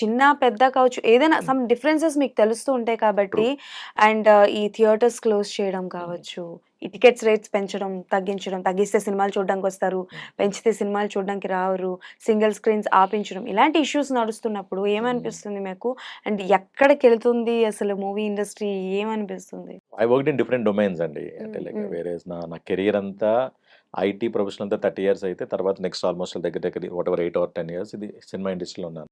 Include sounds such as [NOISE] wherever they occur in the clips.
చిన్న పెద్ద కావచ్చు ఏదైనా సమ్ డిఫరెన్సెస్ మీకు తెలుస్తూ ఉంటాయి కాబట్టి అండ్ ఈ థియేటర్స్ క్లోజ్ చేయడం కావచ్చు ఈ టికెట్స్ రేట్స్ పెంచడం తగ్గించడం తగ్గిస్తే సినిమాలు చూడడానికి వస్తారు పెంచితే సినిమాలు చూడడానికి రావరు సింగిల్ స్క్రీన్స్ ఆపించడం ఇలాంటి ఇష్యూస్ నడుస్తున్నప్పుడు ఏమనిపిస్తుంది మీకు? అండ్ ఎక్కడికి వెళ్తుంది అసలు మూవీ ఇండస్ట్రీ? ఏమనిపిస్తుంది? I work in different domains అండి. అంటే లైక్. వేరే నా నా కెరియర్ అంతా ఐటీ ప్రొఫెషన్ అంతా థర్టీ ఇయర్స్ అయితే తర్వాత నెక్స్ట్ ఆల్మోస్ట్ దగ్గర దగ్గర whatever eight or ten years ఇది సినిమా ఇండస్ట్రీలో ఉన్నాను.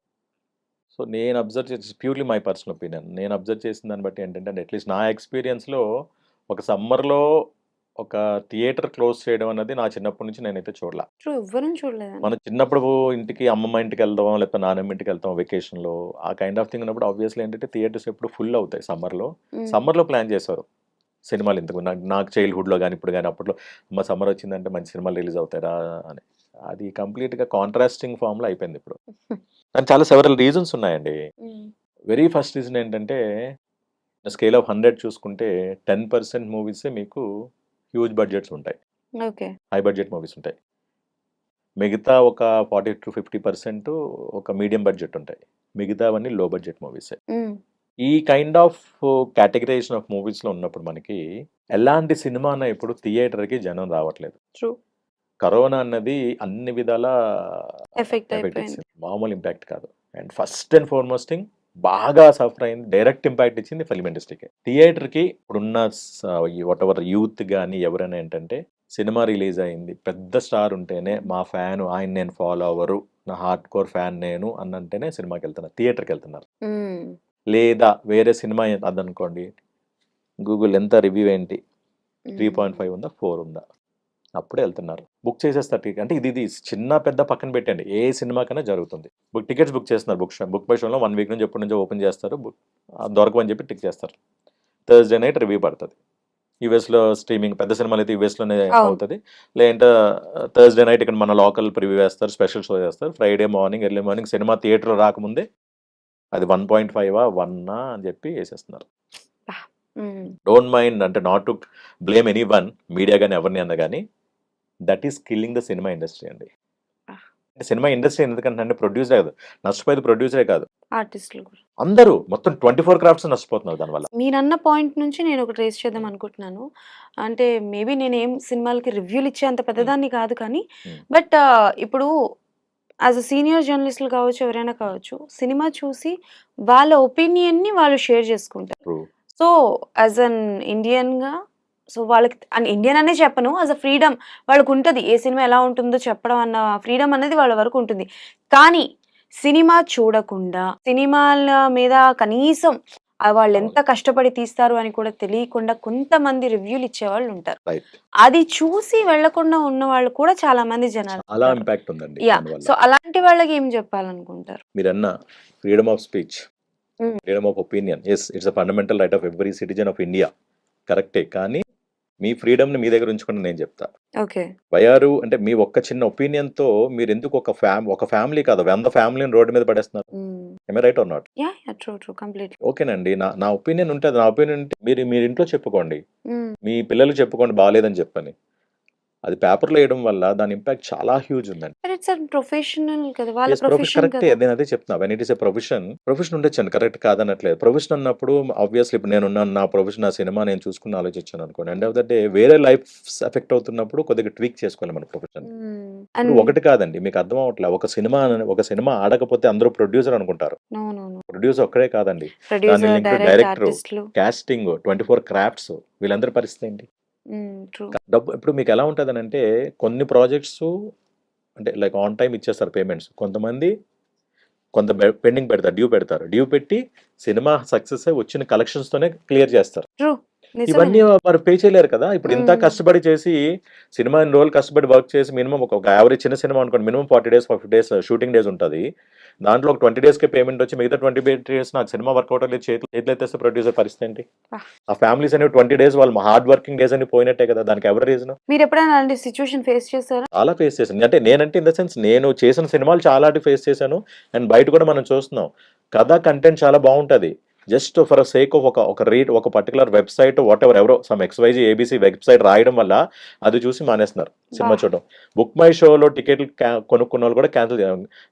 సో నేను అబ్జర్వ్ చేసి ప్యూర్లీ మై పర్సనల్ ఒపీనియన్. నేను అబ్జర్వ్ చేసిన దాన్ని బట్టి ఏంటంటే అట్లీస్ట్ నా ఎక్స్పీరియన్స్లో ఒక సమ్మర్లో ఒక థియేటర్ క్లోజ్ చేయడం అన్నది నా చిన్నప్పటి నుంచి నేనైతే చూడలా. చూడలేదు మనం చిన్నప్పుడు ఇంటికి అమ్మమ్మ ఇంటికి వెళ్దాం లేకపోతే నాన్నమ్మ ఇంటికి వెళ్తాం వెకేషన్లో ఆ కైండ్ ఆఫ్ థింగ్ ఉన్నప్పుడు ఆబ్వియస్లీ ఏంటంటే థియేటర్స్ ఎప్పుడు ఫుల్ అవుతాయి సమ్మర్లో. సమ్మర్లో ప్లాన్ చేశారు సినిమాలు ఇంతకు నాకు నాకు చైల్డ్హుడ్లో కానీ ఇప్పుడు కానీ అప్పట్లో మా సమ్మర్ వచ్చిందంటే మంచి సినిమాలు రిలీజ్ అవుతారా అని. అది కంప్లీట్గా కాంట్రాస్టింగ్ ఫామ్లో అయిపోయింది ఇప్పుడు. దానికి చాలా సెవరల్ రీజన్స్ ఉన్నాయండి. వెరీ ఫస్ట్ రీజన్ ఏంటంటే స్కేల్ ఆఫ్ హండ్రెడ్ చూసుకుంటే టెన్ పర్సెంట్ మూవీసే మీకు హ్యూజ్ బడ్జెట్స్ ఉంటాయి. ఓకే. హై బడ్జెట్ మూవీస్ ఉంటాయి. మిగతా ఒక ఫార్టీ టు ఫిఫ్టీ పర్సెంట్ ఒక మీడియం బడ్జెట్ ఉంటాయి. మిగతావన్నీ లో బడ్జెట్ మూవీసే ఈ కైండ్ ఆఫ్ కేటగరైజేషన్ ఆఫ్ మూవీస్లో ఉన్నప్పుడు మనకి ఎలాంటి సినిమా ఇప్పుడు థియేటర్కి జనం రావట్లేదు. ట్రూ కరోనా అన్నది అన్ని విధాల ఎఫెక్ట్ అయిపోయింది. మామూలు ఇంపాక్ట్ కాదు. And first and foremost thing బాగా సఫర్ అయింది. డైరెక్ట్ ఇంపాక్ట్ ఇచ్చింది ఫిల్మ్ ఇండస్ట్రీకి. థియేటర్కి ఇప్పుడున్న వాట్ ఎవర్ యూత్ కానీ ఎవరైనా ఏంటంటే సినిమా రిలీజ్ అయింది. పెద్ద స్టార్ ఉంటేనే మా ఫ్యాన్ ఆయన నేను ఫాలో అవ్వరు. నా హార్డ్ కోర్ ఫ్యాన్ నేను అన్నంటేనే సినిమాకి వెళ్తున్నారు. థియేటర్కి వెళ్తున్నారు. లేదా వేరే సినిమా అదనుకోండి. గూగుల్ ఎంత రివ్యూ ఏంటి? త్రీ పాయింట్ ఫైవ్ ఉందా? ఫోర్ ఉందా? అప్పుడే వెళ్తున్నారు. బుక్ చేసేస్తారు టికెట్ అంటే ఇది ఇది చిన్న పెద్ద పక్కన పెట్టండి. ఏ సినిమాకైనా జరుగుతుంది. బుక్ టికెట్స్ బుక్ చేస్తున్నారు బుక్ బుక్ బై షోలో వన్ వీక్ నుంచి ఎప్పటి నుంచో ఓపెన్ చేస్తారు. బుక్ దొరకవని చెప్పి టిక్ చేస్తారు. థర్స్డే నైట్ రివ్యూ పడుతుంది. యూఎస్లో స్ట్రీమింగ్ పెద్ద సినిమాలు అయితే యూఎస్లోనే. అవుతుంది. లేదంటే థర్స్డే నైట్ ఇక్కడ మన లోకల్ ప్రివ్యూ వేస్తారు స్పెషల్ షో చేస్తారు. Friday morning early morning cinema theatre రాకముందే అది వన్ పాయింట్ ఫైవ్ వన్నా అని చెప్పి వేసేస్తున్నారు. డోంట్ మైండ్ అంటే not to blame any one media కానీ ఎవరిని అన్న కానీ that is killing the cinema industry అండి. సినిమా ఇండస్ట్రీ ఎందుకంటే అంటే ప్రొడ్యూసరే కాదు. నష్టపోయేది ప్రొడ్యూసరే కాదు. ఆర్టిస్టులు కూడా. అందరూ మొత్తం ట్వంటీ ఫోర్ క్రాఫ్ట్స్ నష్టపోతున్నారు దానివల్ల. మీరన్న పాయింట్ నుంచి నేను ఒకటి రేస్ చేద్దాం అనుకుంటున్నాను. అంటే మేబీ నేను ఏం సినిమాలకి రివ్యూలు ఇచ్చే అంత పెద్దదాన్ని కాదు కానీ. బట్ ఇప్పుడు యాజ్ అ సీనియర్ జర్నలిస్టులు కావచ్చు ఎవరైనా కావచ్చు సినిమా చూసి వాళ్ళ ఒపీనియన్ని వాళ్ళు షేర్ చేసుకుంటారు. సో యాజ్ అన్ ఇండియన్గా సో వాళ్ళకి అండ్ ఇండియన్ అనే చెప్పను యాజ్ అ ఫ్రీడమ్ వాళ్ళకు ఉంటుంది ఏ సినిమా ఎలా ఉంటుందో చెప్పడం అన్న ఫ్రీడమ్ అనేది వాళ్ళ వరకు ఉంటుంది. కానీ సినిమా చూడకుండా సినిమాల మీద కనీసం వాళ్ళు ఎంత కష్టపడి తీస్తారు అని కూడా తెలియకుండా కొంతమంది రివ్యూలు ఇచ్చేవాళ్ళు ఉంటారు అది చూసి వెళ్ళకుండా ఉన్న వాళ్ళు కూడా చాలా మంది జనాలు. ఇంపాక్ట్ ఉందండి సో అలాంటి వాళ్ళకి ఏం చెప్పాలనుకుంటారు? మీరన్న freedom of speech. Freedom of opinion yes it's fundamental right of every citizen of India కరెక్టే కానీ మీ ఫ్రీడమ్ని మీ దగ్గర ఉంచుకుని నేను చెప్తా. ఓకే. వయారు అంటే మీ ఒక్క చిన్న ఒపీనియన్తో మీరు ఎందుకు ఒక ఫ్యామ్ ఒక ఫ్యామిలీ కాదు వంద ఫ్యామిలీని రోడ్డు మీద పడేస్తున్నారు? ఏమే right or not ya ya true true complete ఓకేనండి. నా నా ఒపీనియన్ ఉంటుంది నా ఒపీనియన్ మీరు మీరు ఇంట్లో చెప్పుకోండి. మీ పిల్లలకు చెప్పుకోండి బాగాలేదని చెప్పని. అది పేపర్లో వేయడం వల్ల దాని ఇంపాక్ట్ చాలా హ్యూజ్ ఉందండి. ప్రొఫెషనల్ ప్రొఫెషన్ కరెక్టే నేను అదే చెప్తున్నా. When it is a profession profession ఉండొచ్చండి కరెక్ట్ కాదనట్లేదు. ప్రొఫెషన్ అన్నప్పుడు ఆబ్వియస్లీ ఇప్పుడు నేను నా ప్రొఫెషన్ నా సినిమా నేను చూసుకుని ఆలోచించాను అనుకోండి. అండ్ ఆఫ్ ద డే వేరే లైఫ్ ఎఫెక్ట్ అవుతున్నప్పుడు కొద్దిగా ట్వీక్ చేసుకోవాలి మన ప్రొఫెషన్ అండ్ ఇప్పుడు ఒకటి కాదండి మీకు అర్థం అవ్వట్లేదు ఒక సినిమా ఒక సినిమా ఆడకపోతే అందరూ ప్రొడ్యూసర్ అనుకుంటారు. ప్రొడ్యూసర్ ఒక్కడే కాదండి. Producer link to direct director. ఆర్టిస్టులు కాస్టింగ్ ట్వంటీ ఫోర్ క్రాఫ్ట్స్ వీళ్ళందరి పరిస్థితి ఏంటి? డబ్బు ఇప్పుడు మీకు ఎలా ఉంటుంది అంటే కొన్ని ప్రాజెక్ట్స్ అంటే లైక్ ఆన్ టైం ఇచ్చేస్తారు పేమెంట్స్. కొంతమంది కొంత పెండింగ్ పెడతారు డ్యూ పెడతారు. డ్యూ పెట్టి సినిమా సక్సెస్ అయి వచ్చిన collections తోనే క్లియర్ చేస్తారు. ట్రూ. ఇవన్నీ వారు పే చేయలేరు కదా. ఇప్పుడు ఇంత. కష్టపడి చేసి సినిమా ఇన్ని రోజులు కష్టపడి వర్క్ చేసి మినిమం ఒక యావరేజ్ చిన్న సినిమా అనుకోండి minimum forty days fifty days shooting days ఉంటుంది. దాంట్లో ఒక ట్వంటీ డేస్కి పేమెంట్ వచ్చి మిగతా ట్వంటీ డేస్ నాకు సినిమా వర్కౌట్ లేదు చేతులు చేతులు ఎత్తేస్తే ప్రొడ్యూసర్ పరిస్థితి ఏంటి. ఆ ఫ్యామిలీస్ అనేవి ట్వంటీ డేస్ వాళ్ళు హార్డ్ వర్కింగ్ డేస్ అని పోయినట్టే కదా. దానికి ఎవరు రీజన్ మీరు ఎప్పుడైనా అలాంటి సిచ్యువేషన్ ఫేస్ చేశారా? చాలా ఫేస్ చేశాను. అంటే నేనంటే ఇన్ ద సెన్స్ నేను చేసిన సినిమాలు చాలా ఫేస్ చేశాను. అండ్ బయట కూడా మనం చూస్తున్నాం. కథ కంటెంట్ చాలా బాగుంటుంది. జస్ట్ ఫర్ సేక్ ఆఫ్ ఒక ఒక రేట్ ఒక పర్టికులర్ వెబ్సైట్ వాట్ ఎవర్ ఎవరో సమ్ ఎక్స్వైజీ ఏబీసీ వెబ్సైట్ రాయడం వల్ల అది చూసి మానేస్తున్నారు సినిమా. చూడడం. బుక్ మై షోలో టికెట్లు కొనుక్కున్న వాళ్ళు కూడా క్యాన్సిల్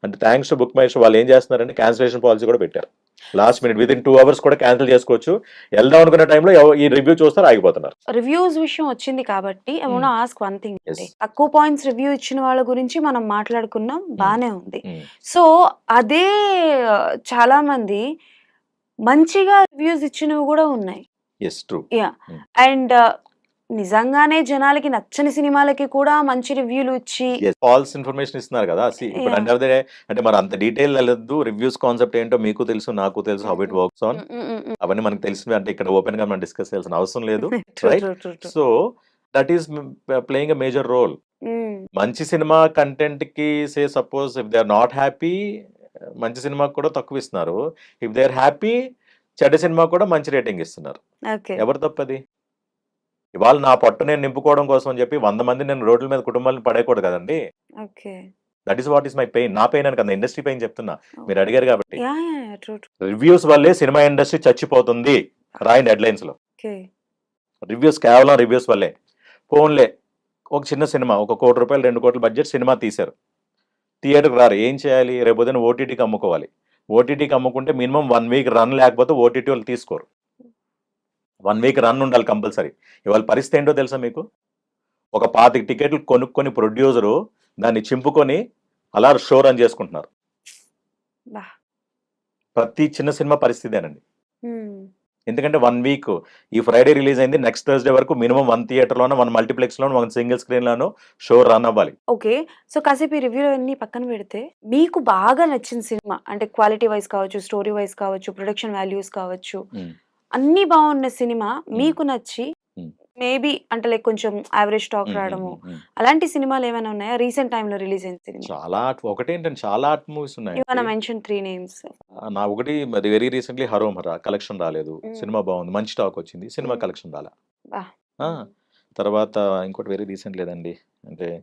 అంటే thanks to Book My Show వాళ్ళు ఏం చేస్తున్నారంటే క్యాన్సిలేషన్ పాలసీ కూడా పెట్టారు. Last minute within two hours కూడా క్యాన్సిల్ చేసుకోవచ్చు. వెళ్దాం అనుకున్న టైంలో ఈ రివ్యూ చూస్తారు ఆగిపోతున్నారు. రివ్యూస్ విషయం వచ్చింది కాబట్టి ఆస్క్ వన్ థింగ్. తక్కువ పాయింట్స్ రివ్యూ ఇచ్చిన వాళ్ళ గురించి మనం మాట్లాడుకున్నాం బానే ఉంది. Hmm. సో అదే ఆ, చాలా మంది మంచిగా రివ్యూస్ ఇచ్చినవి కూడా ఉన్నాయి. ఎస్ ట్రూ అండ్ నిజంగానే జనాలకి నచ్చని సినిమాలకి కూడా మంచి రివ్యూలు ఇచ్చి ఫాల్స్ ఇన్ఫర్మేషన్ ఇస్తున్నారు కదా. అంటే అంటే మరి అంత డీటెయిల్ వెళ్ళదు రివ్యూస్ కాన్సెప్ట్ ఏంటో మీకు తెలుసు నాకు తెలుసు హౌ ఇట్ వర్క్స్ ఆన్. అవన్నీ మనకు తెలిసినవి. అంటే ఇక్కడ ఓపెన్గా మనం డిస్కస్ చేయాల్సిన అవసరం [LAUGHS] లేదు. So that is playing a major role మంచి cinema కంటెంట్కి say suppose if they are not happy మంచి సినిమాకి కూడా తక్కువ ఇస్తున్నారు ఇఫ్ దే ఆర్ హ్యాపీ చెడ్డ సినిమా కూడా మంచి రేటింగ్ ఇస్తున్నారు. ఎవరు తప్పది? ఇవాళ నా పొట్ట నేను నింపుకోవడం కోసం అని చెప్పి వంద మంది నేను రోడ్ల మీద కుటుంబాలను పడేయకూడదు కదండి. That is what is my pain నా పెయిన్ అని కదా ఇండస్ట్రీ పెయిన్ చెప్తున్నా. మీరు అడిగారు కాబట్టి. రివ్యూస్ వల్లే సినిమా ఇండస్ట్రీ చచ్చిపోతుంది. రాయండి హెడ్లైన్స్లో. రివ్యూస్ కేవలం రివ్యూస్ వల్లే. ఫోన్లే ఒక చిన్న సినిమా ఒక కోటి రూపాయలు రెండు కోట్ల బడ్జెట్ సినిమా తీశారు. థియేటర్కి రారు. ఏం చేయాలి? రేపు పొద్దున్న ఓటీటీకి అమ్ముకోవాలి. ఓటీటీకి అమ్ముకుంటే మినిమం వన్ వీక్ రన్ లేకపోతే ఓటీటీ వాళ్ళు తీసుకోరు. వన్ వీక్ రన్ ఉండాలి కంపల్సరీ. ఇవాళ పరిస్థితి ఏంటో తెలుసా మీకు? ఒక పాతిక టికెట్లు కొనుక్కొని ప్రొడ్యూసరు దాన్ని చింపుకొని అలా షో రన్ చేసుకుంటున్నారు. ప్రతి చిన్న సినిమా పరిస్థితేనండి. ఎందుకంటే వన్ వీక్ ఈ ఫ్రైడే రిలీజ్ అయింది నెక్స్ట్ థర్స్డే వరకు మినిమం వన్ థియేటర్లోనో వన్ మల్టీప్లెక్స్లోనో వన్ సింగిల్ స్క్రీన్లోనో షో రన్ అవ్వాలి ఓకే సో కాసేపు ఈ రివ్యూలు అన్ని పక్కన పెడితే మీకు బాగా నచ్చిన సినిమా అంటే క్వాలిటీ వైజ్ కావచ్చు స్టోరీ వైజ్ కావచ్చు ప్రొడక్షన్ వాల్యూస్ కావచ్చు Hmm. అన్ని బాగున్న సినిమా మీకు నచ్చి Hmm. మేబీ అంటే లైక్ కొంచెం యావరేజ్ టాక్ రావడము. అలాంటి సినిమాలు ఏమైనా ఉన్నాయా? రీసెంట్లో రిలీజ్ అయిన సినిమా. చాలా ఒకటేంటంటే చాలా ఆర్ట్ మూవీస్ ఉన్నాయి మెన్షన్ త్రీ నేమ్స్. నా ఒకటి మరి very recently Harom Hara collection రాలేదు. సినిమా బాగుంది మంచి టాక్ వచ్చింది సినిమా. కలెక్షన్ రాలా. తర్వాత ఇంకోటి వెరీ రీసెంట్ లేదండి అంటే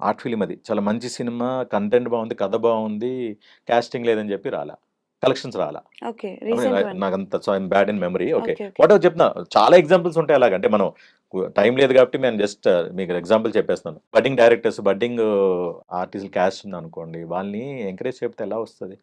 ఆర్ట్ ఫిలిం అది. చాలా మంచి సినిమా కంటెంట్ బాగుంది కథ బాగుంది కాస్టింగ్ లేదని చెప్పి రాలా. కలెక్షన్స్ రాలా. Okay I mean, I- recent నాకు అంత bad in memory. Okay. What ever చెప్తున్నా చాలా ఎగ్జాంపుల్స్ ఉంటాయి అలాగంటే మనం టైం లేదు కాబట్టి నేను జస్ట్ మీకు ఎగ్జాంపుల్ చెప్పేస్తాను. Budding directors budding artist cast ఉంది అనుకోండి వాళ్ళని ఎంకరేజ్ చెప్తే ఎలా వస్తుంది?